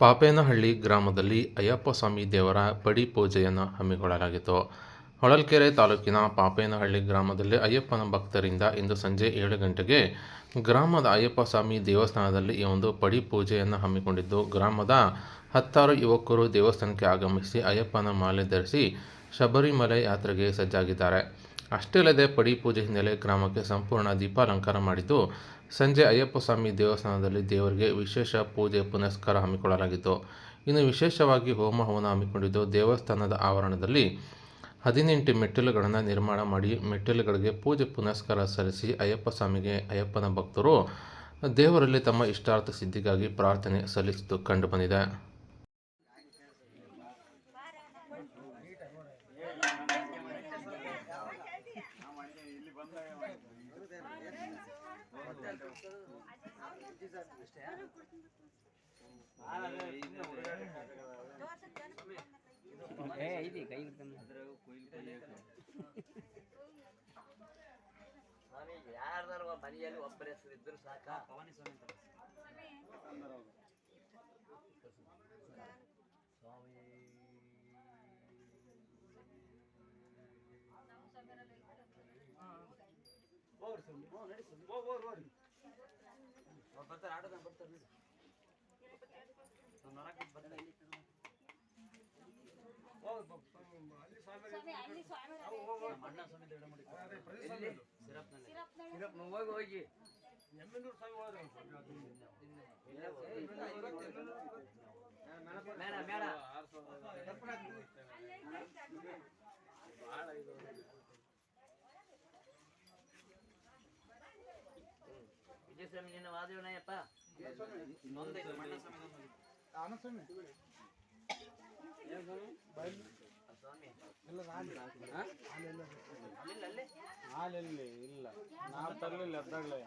ಪಾಪೇನಹಳ್ಳಿ ಗ್ರಾಮದಲ್ಲಿ ಅಯ್ಯಪ್ಪ ಸ್ವಾಮಿ ದೇವರ ಪಡಿ ಪೂಜೆಯನ್ನು ಹಮ್ಮಿಕೊಳ್ಳಲಾಗಿತ್ತು. ಹೊಳಲ್ಕೆರೆ ತಾಲೂಕಿನ ಪಾಪೇನಹಳ್ಳಿ ಗ್ರಾಮದಲ್ಲಿ ಅಯ್ಯಪ್ಪನ ಭಕ್ತರಿಂದ ಇಂದು ಸಂಜೆ ಏಳು ಗಂಟೆಗೆ ಗ್ರಾಮದ ಅಯ್ಯಪ್ಪ ಸ್ವಾಮಿ ದೇವಸ್ಥಾನದಲ್ಲಿ ಈ ಒಂದು ಪಡಿ ಪೂಜೆಯನ್ನು ಹಮ್ಮಿಕೊಂಡಿದ್ದು, ಗ್ರಾಮದ ಹತ್ತಾರು ಯುವಕರು ದೇವಸ್ಥಾನಕ್ಕೆ ಆಗಮಿಸಿ ಅಯ್ಯಪ್ಪನ ಮಾಲೆ ಧರಿಸಿ ಶಬರಿಮಲೆ ಯಾತ್ರೆಗೆ ಸಜ್ಜಾಗಿದ್ದಾರೆ. ಅಷ್ಟೇ ಅಲ್ಲದೆ ಪಡಿ ಪೂಜೆ ಹಿನ್ನೆಲೆ ಗ್ರಾಮಕ್ಕೆ ಸಂಪೂರ್ಣ ದೀಪಾಲಂಕಾರ ಮಾಡಿದ್ದು, ಸಂಜೆ ಅಯ್ಯಪ್ಪ ಸ್ವಾಮಿ ದೇವಸ್ಥಾನದಲ್ಲಿ ದೇವರಿಗೆ ವಿಶೇಷ ಪೂಜೆ ಪುನಸ್ಕಾರ ಹಮ್ಮಿಕೊಳ್ಳಲಾಗಿತ್ತು. ಇನ್ನು ವಿಶೇಷವಾಗಿ ಹೋಮ ಹವನ ಹಮ್ಮಿಕೊಂಡಿದ್ದು, ದೇವಸ್ಥಾನದ ಆವರಣದಲ್ಲಿ ಹದಿನೆಂಟು ಮೆಟ್ಟಿಲುಗಳನ್ನು ನಿರ್ಮಾಣ ಮಾಡಿ ಮೆಟ್ಟಿಲುಗಳಿಗೆ ಪೂಜೆ ಪುನಸ್ಕಾರ ಸಲ್ಲಿಸಿ ಅಯ್ಯಪ್ಪ ಸ್ವಾಮಿಗೆ, ಅಯ್ಯಪ್ಪನ ಭಕ್ತರು ದೇವರಲ್ಲಿ ತಮ್ಮ ಇಷ್ಟಾರ್ಥ ಸಿದ್ಧಿಗಾಗಿ ಪ್ರಾರ್ಥನೆ ಸಲ್ಲಿಸಿದ್ದು ಕಂಡುಬಂದಿದೆ ಏ ಐತಿ ಕೈ ಬಿಡ್ತಾನೆ ಮನೆಯಲ್ಲಿ ಒಬ್ಬರ ಹೆಸರು ಇದ್ರು ಸಾಕ? ಪವನಿ ಸ್ವಾಮಿ ಬರ್ತಾರೆ. ಆಟೋದಾಗ ಬರ್ತಾರೆ. ಬರ್ತಾರೆ ಸಿರಪ್. ಹೋಗಿ. ಅಣ್ಣ ಸ್ವಾಮಿ ವಿಜಯ ಸ್ವಾಮಿ ನಿನ್ನ ವಾದವಿನಯಪ್ಪ ಇನ್ನೊಂದೈತೆ ಮಣ್ಣ ಸ್ವಾಮಿ ಸ್ವಾಮಿ ಹಾ? ಅಲ್ಲಿಲ್ಲ ಅಲ್ಲೇ ಹಾಲೆಲ್ಲಿ ಇಲ್ಲ ನಾವು ತರಲಿಲ್ಲ ಅದ್ದಾಗಲೇ